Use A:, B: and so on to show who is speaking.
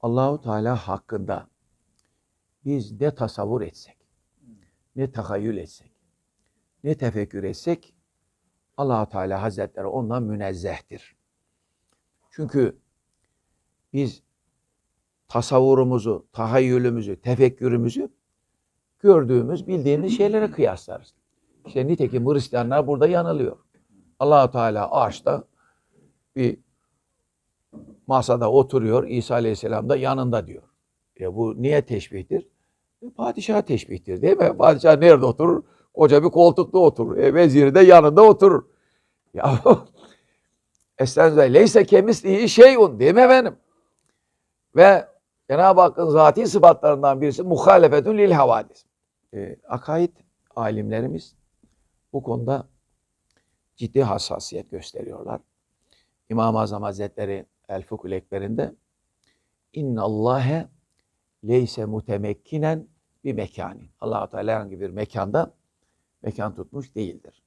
A: Allahu Teala hakkında biz ne tasavvur etsek, ne tahayyül etsek, ne tefekkür etsek Allahu Teala Hazretleri ondan münezzehtir. Çünkü biz tasavvurumuzu, tahayyülümüzü, tefekkürümüzü gördüğümüz, bildiğimiz şeylere kıyaslarız. İşte nitekim Hristiyanlar burada yanılıyor. Allahu Teala ağaçta bir masada oturuyor, İsa Aleyhisselam da yanında diyor. E bu niye teşbihtir? E, padişah teşbihtir değil mi? Padişah nerede oturur? Koca bir koltukta oturur. E, veziri de yanında oturur. Ya Estağfirullah. Leyse kemisliği şeyun değil mi efendim? Ve Cenab-ı Hakk'ın zati sıfatlarından birisi muhalefetün lil havadis. E, akaid alimlerimiz bu konuda ciddi hassasiyet gösteriyorlar. İmam-ı Azam Hazretleri El Fukul Ekber'inde İnna Allahe leyse mutemekkinen bir mekani. Allah-u Teala herhangi bir mekanda mekan tutmuş değildir.